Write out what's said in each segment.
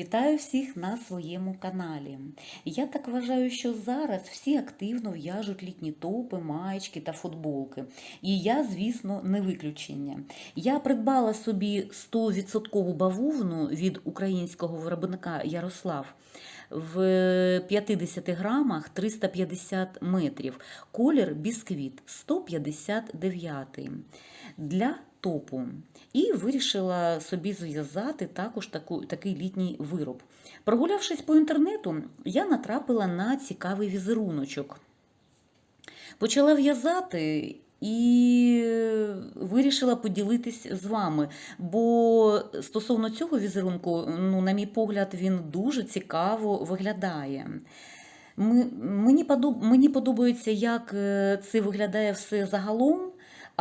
Вітаю всіх на своєму каналі. Я так вважаю, що зараз всі активно в'яжуть літні топи, маєчки та футболки. І я, звісно, не виключення. Я придбала собі 100% бавовну від українського виробника Ярослав в 50 грамах 350 метрів. Колір бісквіт 159 для топу. І вирішила собі зв'язати також таку, такий літній вироб. Прогулявшись по інтернету, я натрапила на цікавий візеруночок. Почала в'язати і вирішила поділитись з вами. Бо стосовно цього візерунку, ну, на мій погляд, він дуже цікаво виглядає. Мені подобається, як е, це виглядає все загалом.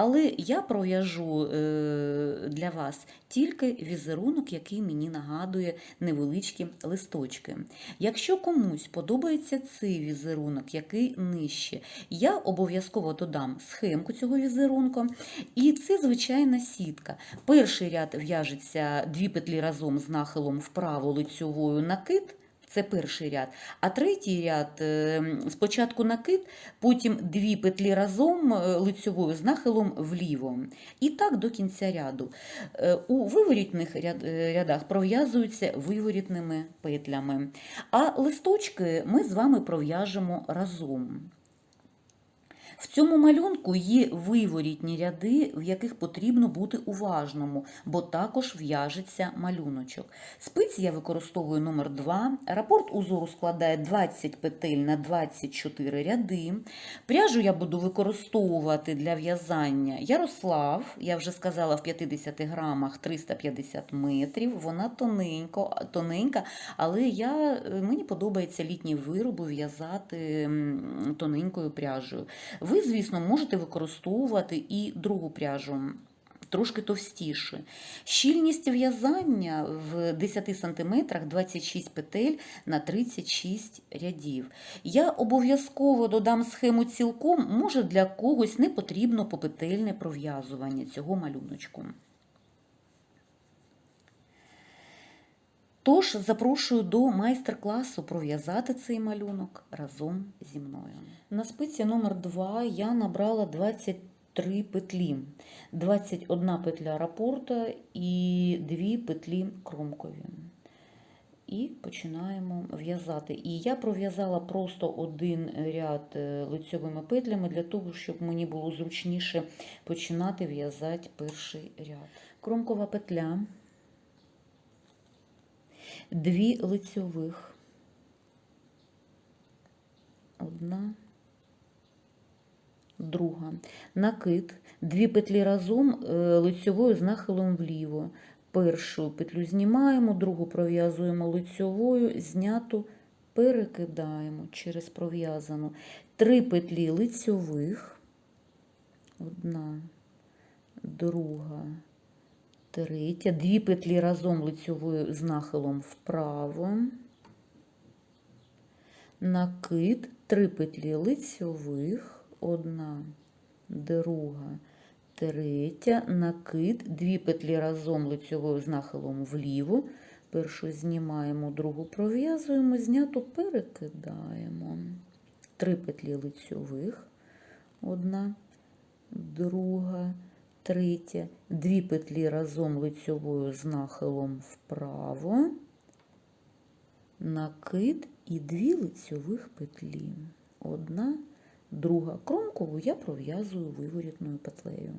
Але я пров'яжу е, для вас тільки візерунок, який мені нагадує невеличкі листочки. Якщо комусь подобається цей візерунок, який нижче, я обов'язково додам схемку цього візерунку. І це звичайна сітка. Перший ряд в'яжеться дві петлі разом з нахилом вправо лицьовою накид. Це перший ряд. А третій ряд е, спочатку накид, потім дві петлі разом е, лицьовою з нахилом вліво. І так до кінця ряду. Е, У виворітних рядах пров'язуються виворітними петлями. А листочки ми з вами пров'яжемо разом. В цьому малюнку є виворітні ряди, в яких потрібно бути уважному, бо також в'яжеться малюночок. Спиці я використовую номер 2. Рапорт узору складає 20 петель на 24 ряди. Пряжу я буду використовувати для в'язання Ярослав, я вже сказала, в 50 грамах 350 метрів. Вона тоненько, тоненька, але я, мені подобається літні вироби в'язати тоненькою пряжею. Ви, звісно, можете використовувати і другу пряжу. Трошки товстіше. Щільність в'язання в 10 см 26 петель на 36 рядів. Я обов'язково додам схему цілком, може для когось не потрібно попетельне пров'язування цього малюночку. Тож запрошую до майстер-класу пров'язати цей малюнок разом зі мною. На спиці номер 2 я набрала 23 петлі, 21 петля рапорта і 2 петлі кромкові. І починаємо в'язати. І я пров'язала просто один ряд е, лицьовими петлями для того, щоб мені було зручніше починати в'язати перший ряд. Кромкова петля дві лицьових. Одна, друга. Накид, дві петлі разом е, лицьовою з нахилом вліво. Першу петлю знімаємо, другу пров'язуємо лицьовою, зняту перекидаємо через пров'язану. Три петлі лицьових. Одна, друга, третя, дві петлі разом лицьовою з нахилом вправо, накид, три петлі лицьових, одна, друга, третя, накид, дві петлі разом лицьовою з нахилом вліво, першу знімаємо, другу пров'язуємо, зняту перекидаємо, три петлі лицьових, одна, друга, третя, дві петлі разом лицьовою з нахилом вправо, накид і дві лицьових петлі. Одна, друга. Кромкову я пров'язую виворітною петлею.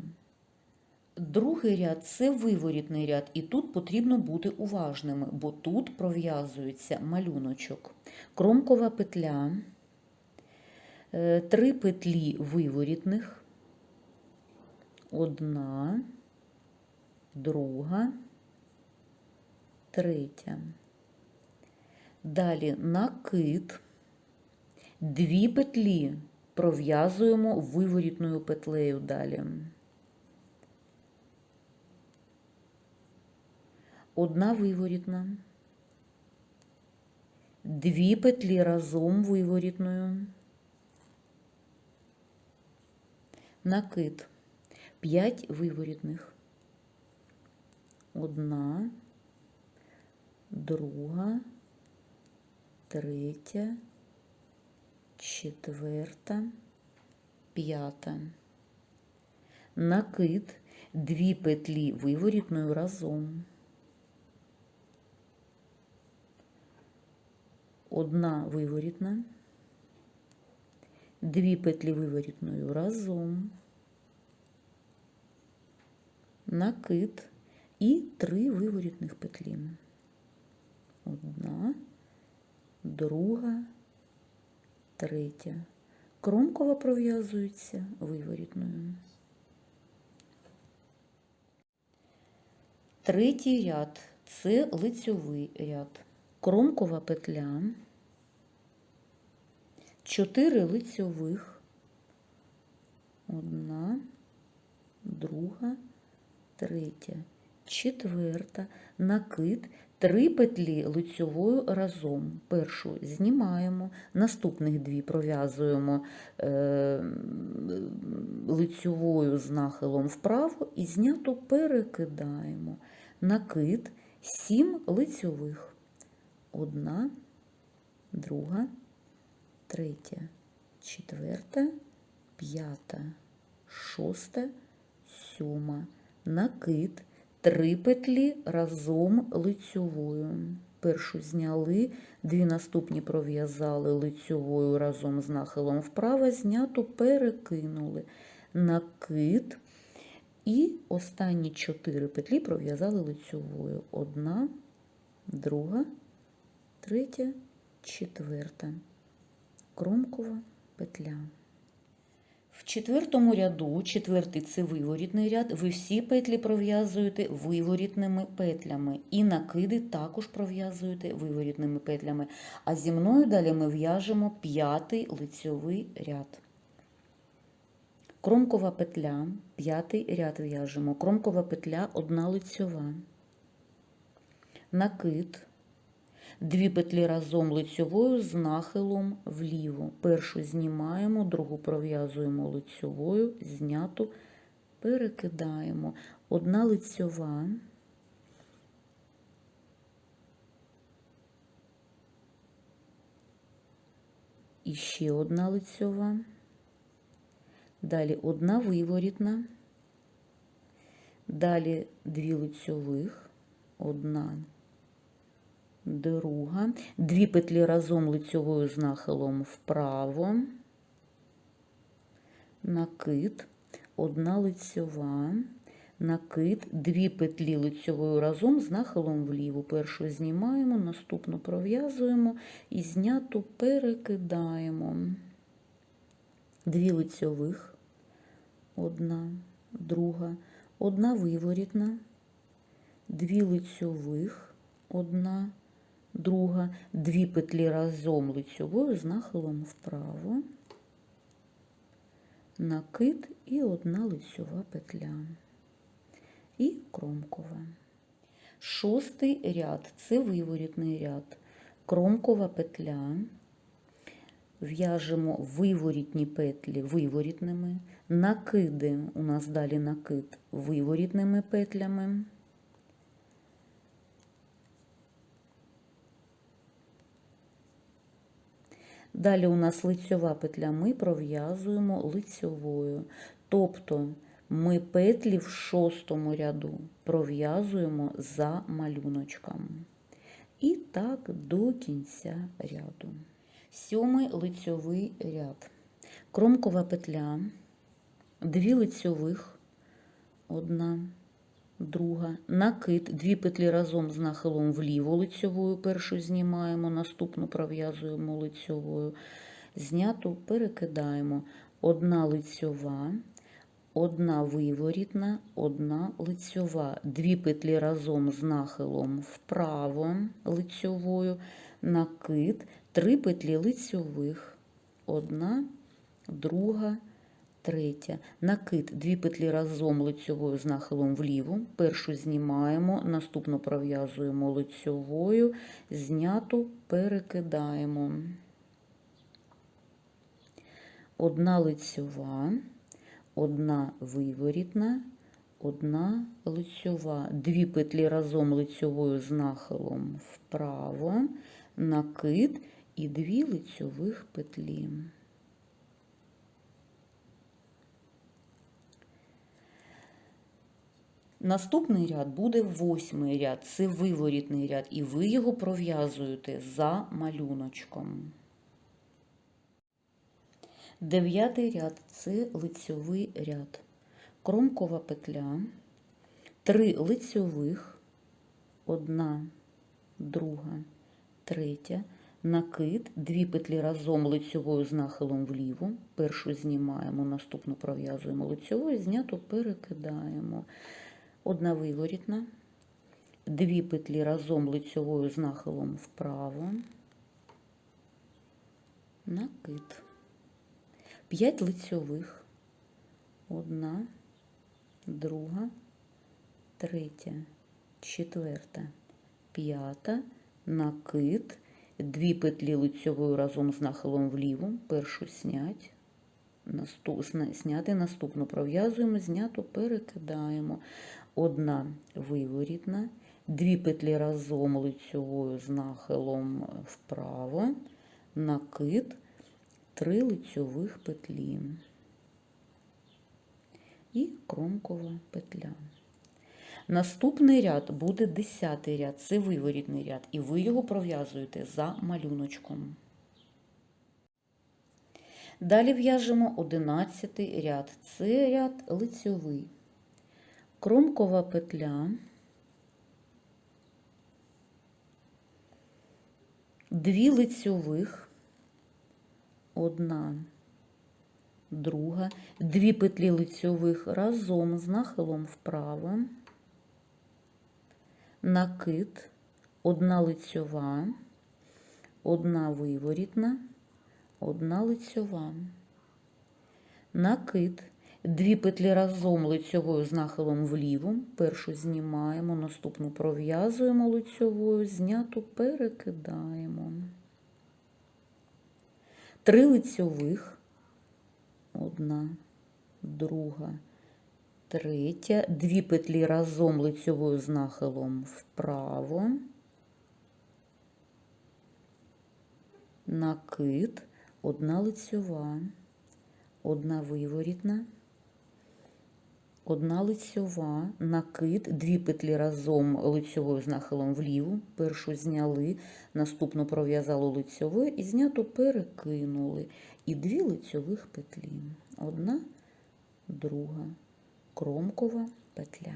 Другий ряд це виворітний ряд, і тут потрібно бути уважними, бо тут пров'язується малюночок. Кромкова петля, е, три петлі виворітних, одна, друга, третя. Далі накид, дві петлі пров'язуємо виворітною петлею далі. Одна виворітна, дві петлі разом виворітною, накид, 5 виворітних, одна, друга, третя, четверта, п'ята. Накид дві петлі виворітною разом. Одна виворітна, дві петлі виворітною разом, накид і три виворітних петлі. Одна, друга, третя. Кромкова пров'язується виворітною. Третій ряд це лицьовий ряд. Кромкова петля, 4 лицьових, одна, друга, третя, четверта, накид, три петлі лицьовою разом. Першу знімаємо, наступних дві пров'язуємо е, лицьовою з нахилом вправо і зняту перекидаємо. Накид, сім лицьових. Одна, друга, третя, четверта, п'ята, шоста, сьома. Накид, три петлі разом лицьовою. Першу зняли, дві наступні пров'язали лицьовою разом з нахилом вправо, зняту перекинули. Накид і останні чотири петлі пров'язали лицьовою. Одна, друга, третя, четверта. Кромкова петля. В четвертому ряду, четвертий це виворітний ряд, ви всі петлі пров'язуєте виворітними петлями. І накиди також пров'язуєте виворітними петлями. А зі мною далі ми в'яжемо п'ятий лицьовий ряд. Кромкова петля, п'ятий ряд в'яжемо. Кромкова петля одна лицьова. Накид. Дві петлі разом лицьовою з нахилом вліво. Першу знімаємо, другу пров'язуємо лицьовою, зняту, перекидаємо. Одна лицьова. І ще одна лицьова. Далі одна виворітна. Далі дві лицьових, одна друга, дві петлі разом лицьовою з нахилом вправо, накид, одна лицьова, накид, дві петлі лицьовою разом з нахилом вліво. Першу знімаємо, наступну пров'язуємо і зняту перекидаємо. Дві лицьових, одна, друга, одна виворітна, дві лицьових, одна, друга, дві петлі разом лицьовою з нахилом вправо, накид і одна лицьова петля. І кромкова. Шостий ряд це виворітний ряд. Кромкова петля. В'яжемо виворітні петлі виворітними, накиди, у нас далі накид виворітними петлями. Далі у нас лицьова петля, ми пров'язуємо лицьовою. Тобто ми петлі в шостому ряду пров'язуємо за малюночком. І так до кінця ряду. Сьомий лицьовий ряд. Кромкова петля, дві лицьових, одна, друга, накид, дві петлі разом з нахилом вліво лицьовою, першу знімаємо, наступну пров'язуємо лицьовою, зняту перекидаємо. Одна лицьова, одна виворітна, одна лицьова, дві петлі разом з нахилом вправо лицьовою, накид, три петлі лицьових, одна, друга, третя. Накид, дві петлі разом лицьовою з нахилом вліво. Першу знімаємо, наступну пров'язуємо лицьовою, зняту перекидаємо. Одна лицьова, одна виворітна, одна лицьова, дві петлі разом лицьовою з нахилом вправо, накид і дві лицьових петлі. Наступний ряд буде восьмий ряд, це виворітний ряд, і ви його пров'язуєте за малюночком. Дев'ятий ряд це лицьовий ряд. Кромкова петля, три лицьових, одна, друга, третя, накид, дві петлі разом лицьовою з нахилом вліво. Першу знімаємо, наступну пров'язуємо лицьовою, зняту перекидаємо. Одна виворітна, дві петлі разом лицьовою з нахилом вправо, накид. 5 лицьових, одна, друга, третя, четверта, п'ята, накид, дві петлі лицьовою разом з нахилом вліво, першу снять, наступ, сняти, наступну. Пров'язуємо, зняту перекидаємо. Одна виворітна, дві петлі разом лицьовою з нахилом вправо, накид, три лицьових петлі і кромкова петля. Наступний ряд буде десятий ряд, це виворітний ряд, і ви його пров'язуєте за малюночком. Далі в'яжемо одинадцятий ряд, це ряд лицьовий. Кромкова петля, дві лицьових, одна, друга, дві петлі лицьових разом з нахилом вправо, накид, одна лицьова, одна виворітна, одна лицьова, накид, дві петлі разом лицьовою з нахилом вліво, першу знімаємо, наступну пров'язуємо лицьовою, зняту перекидаємо. Три лицьових, одна, друга, третя, дві петлі разом лицьовою з нахилом вправо, накид, одна лицьова, одна виворітна, одна лицьова, накид, дві петлі разом лицьовою з нахилом вліво, першу зняли, наступну пров'язали лицьовою і зняту перекинули. І дві лицьових петлі. Одна, друга, кромкова петля.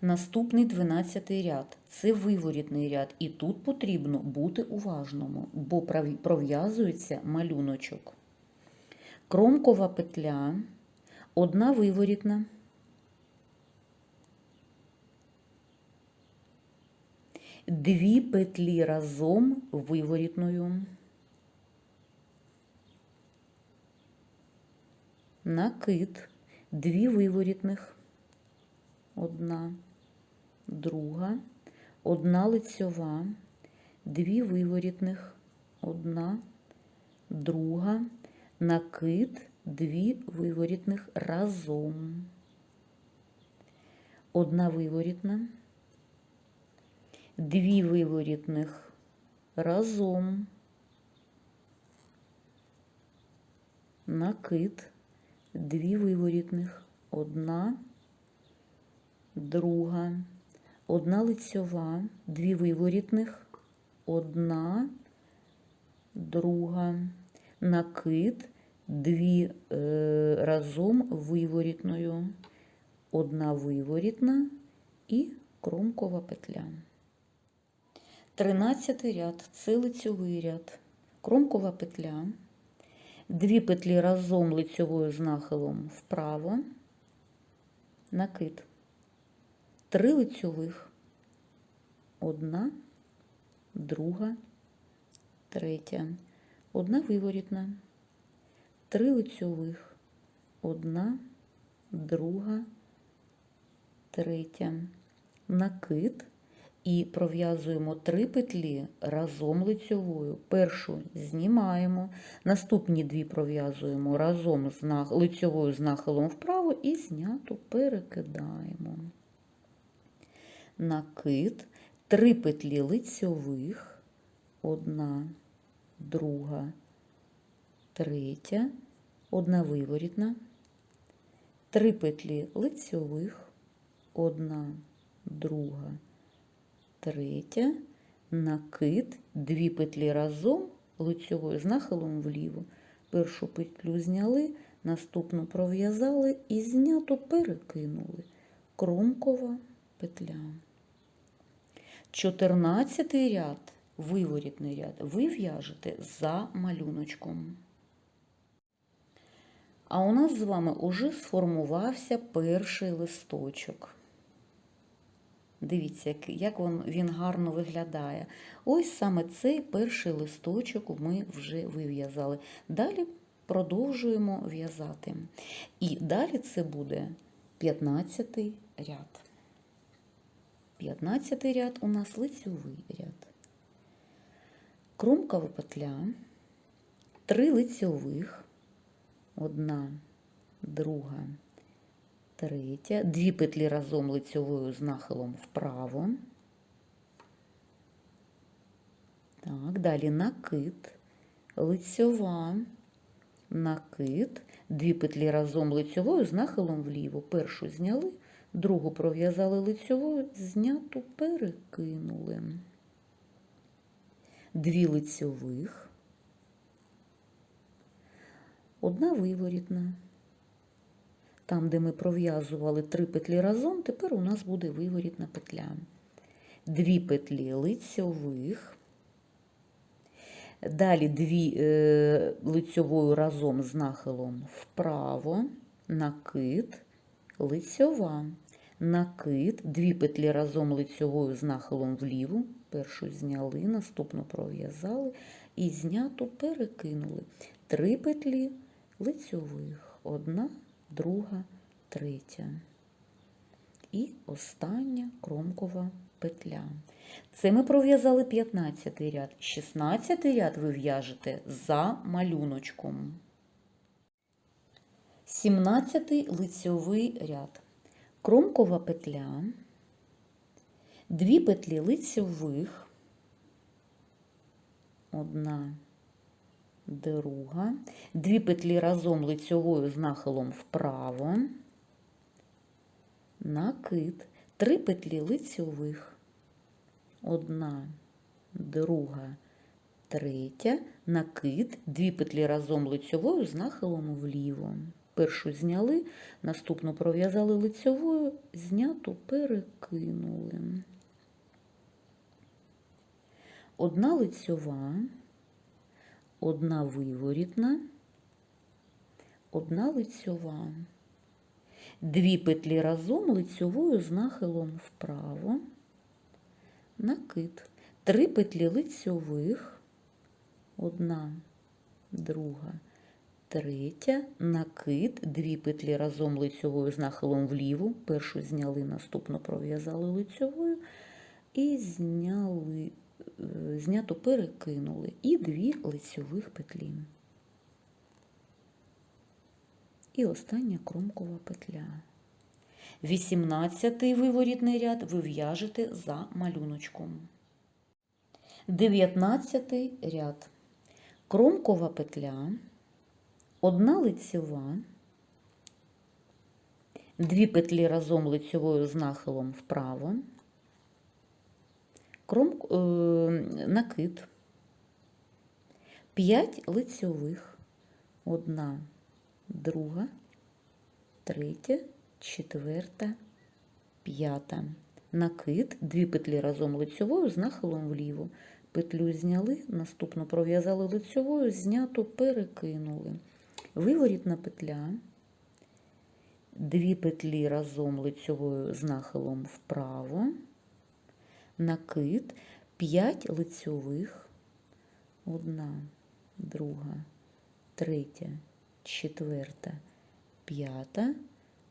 Наступний 12 ряд це виворітний ряд, і тут потрібно бути уважному, бо пров'язується малюночок. Кромкова петля, одна виворітна, дві петлі разом виворітною, накид, дві виворітних, одна, друга, одна лицьова, дві виворітних, одна, друга, накид, дві виворітних разом. Одна виворітна, дві виворітних разом, накид, дві виворітних, одна, друга, одна лицьова, дві виворітних, одна, друга, накид, дві е, разом виворітною, одна виворітна і кромкова петля. Тринадцятий ряд це лицьовий ряд, кромкова петля, дві петлі разом лицьовою з нахилом вправо, накид, три лицьових, одна, друга, третя, одна виворітна, три лицьових, одна, друга, третя, накид, і пров'язуємо три петлі разом лицьовою. Першу знімаємо, наступні дві пров'язуємо разом з нах- лицьовою з нахилом вправо і зняту перекидаємо. Накид, три петлі лицьових, одна, друга, третя, одна виворітна, три петлі лицьових, одна, друга, третя, накид, дві петлі разом лицьовою з нахилом вліво. Першу петлю зняли, наступну пров'язали і зняту перекинули. Кромкова петля. 14 ряд, виворітний ряд, ви в'яжете за малюночком. А у нас з вами уже сформувався перший листочок. Дивіться, як, він, гарно виглядає. Ось саме цей перший листочок ми вже вив'язали. Далі продовжуємо в'язати. І далі це буде 15 ряд. 15 ряд у нас лицьовий ряд. Кромкова петля, три лицьових, одна, друга, третя, дві петлі разом лицьовою з нахилом вправо. Так, далі накид, лицьова, накид, дві петлі разом лицьовою з нахилом вліво. Першу зняли, другу пров'язали лицьовою, зняту перекинули. Дві лицьових, одна виворітна. Там, де ми пров'язували три петлі разом, тепер у нас буде виворітна петля. Дві петлі лицьових. Далі дві е, лицьовою разом з нахилом вправо, накид, лицьова, накид, дві петлі разом лицьовою з нахилом вліво, першу зняли, наступну пров'язали і зняту перекинули. Три петлі лицьових, одна, друга, третя. І остання кромкова петля. Це ми пров'язали 15 ряд. 16 ряд ви в'яжете за малюночком. 17 лицьовий ряд. Кромкова петля, дві петлі лицьових, одна, друга, дві петлі разом лицьовою з нахилом вправо, накид, три петлі лицьових, одна, друга, третя, накид, дві петлі разом лицьовою з нахилом вліво. Першу зняли, наступну пров'язали лицьовою, зняту перекинули. Одна лицьова, одна виворітна, одна лицьова. Дві петлі разом лицьовою з нахилом вправо, накид. Три петлі лицьових, одна, друга, третя, накид, дві петлі разом лицьовою з нахилом вліво, першу зняли, наступну пров'язали лицьовою. І зняли, знято перекинули, і дві лицьових петлі. І остання кромкова петля. 18 виворітний ряд ви в'яжете за малюночком. 19 ряд. Кромкова петля, одна лицьова, дві петлі разом лицьовою з нахилом вправо, кром, е, накид, 5 лицьових, одна, друга, третя, четверта, п'ята. Накид, дві петлі разом лицьовою з нахилом вліво. Петлю зняли, наступну пров'язали лицьовою, зняту перекинули. Виворітна петля, дві петлі разом лицьовою з нахилом вправо, накид, 5 лицьових, одна, друга, третя, четверта, п'ята,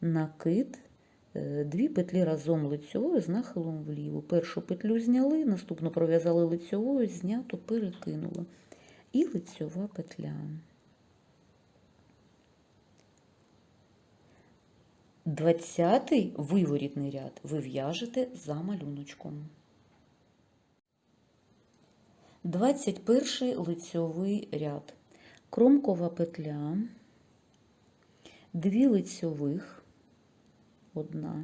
накид, Е, Дві петлі разом лицьовою з нахилом вліво. Першу петлю зняли, наступну пров'язали лицьовою, знято перекинули. І лицьова петля. Двадцятий виворітний ряд ви в'яжете за малюночком. 21 лицьовий ряд. Кромкова петля, дві лицьових, одна,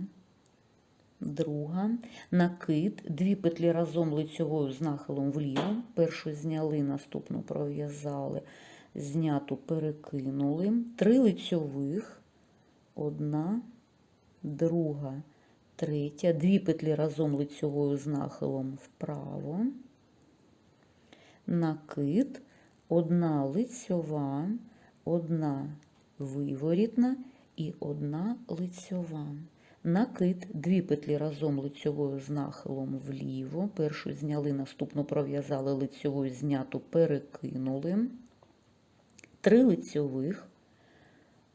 друга, накид, дві петлі разом лицьовою з нахилом вліво. Першу зняли, наступну пров'язали, зняту перекинули, три лицьових, одна, друга, третя, дві петлі разом лицьовою з нахилом вправо накид, одна лицьова, одна виворітна і одна лицьова. Накид, дві петлі разом лицьовою з нахилом вліво. Першу зняли, наступну пров'язали лицьовою, зняту перекинули. Три лицьових,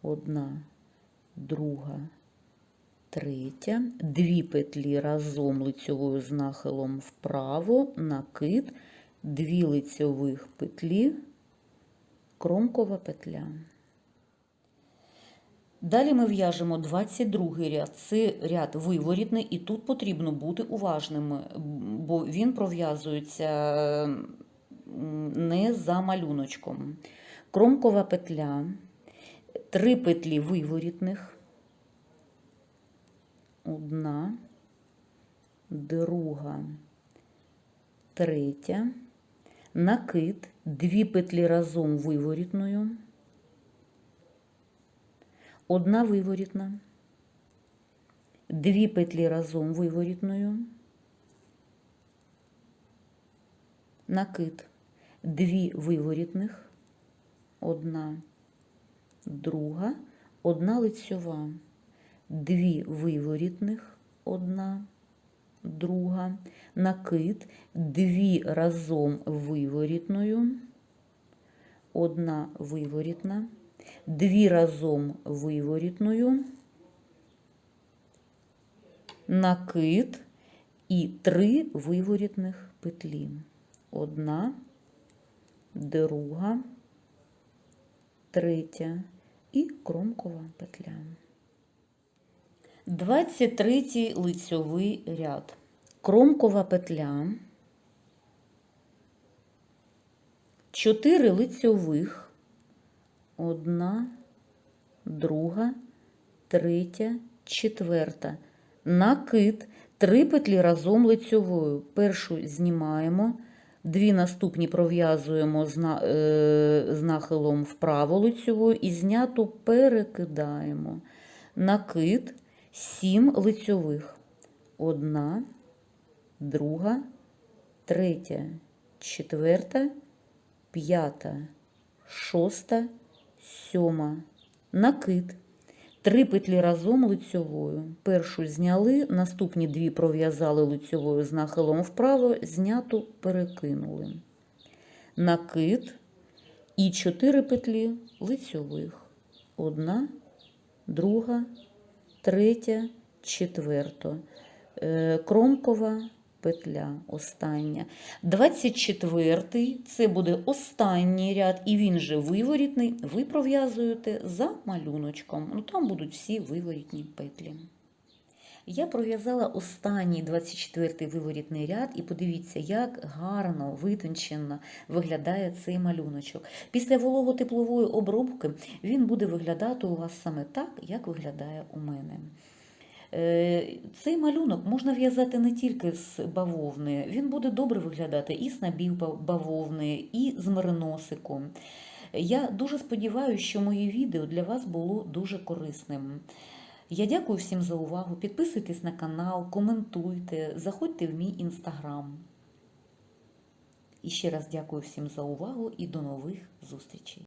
одна, друга, третя, дві петлі разом лицьовою з нахилом вправо, накид, дві лицьових петлі, кромкова петля. Далі ми в'яжемо 22 ряд. Це ряд виворітний, і тут потрібно бути уважними, бо він пров'язується не за малюночком. Кромкова петля, три петлі виворітних, одна, друга, третя, накид, дві петлі разом виворітною, одна виворітна, дві петлі разом виворітною, накид, дві виворітних, одна, друга, одна лицьова, дві виворітних, одна, друга, накид, дві разом виворітною, одна виворітна, дві разом виворітною, накид і три виворітних петлі. Одна, друга, третя і кромкова петля. 23 лицьовий ряд. Кромкова петля, 4 лицьових, одна, друга, третя, четверта. Накид, 3 петлі разом лицьовою. Першу знімаємо, дві наступні пров'язуємо з, е, нахилом вправо лицьовою і зняту перекидаємо. Накид, 7 лицьових. Одна, друга, третя, четверта, п'ята, шоста, сьома. Накид. Три петлі разом лицьовою. Першу зняли, наступні дві пров'язали лицьовою з нахилом вправо, зняту перекинули. Накид і чотири петлі лицьових. Одна, друга, третя, четверта. Е, Кромкова петля остання. 24 це буде останній ряд, і він же виворітний. Ви пров'язуєте за малюночком. Ну, Там будуть всі виворітні петлі. Я пров'язала останній 24-й виворітний ряд, і подивіться, як гарно, витончено виглядає цей малюночок. Після вологотеплової обробки він буде виглядати у вас саме так, як виглядає у мене. Е, Цей малюнок можна в'язати не тільки з бавовни, він буде добре виглядати і з набів бавовни, і з мериносиком. Я дуже сподіваюся, що моє відео для вас було дуже корисним. Я дякую всім за увагу. Підписуйтесь на канал, коментуйте, заходьте в мій інстаграм. І ще раз дякую всім за увагу і до нових зустрічей.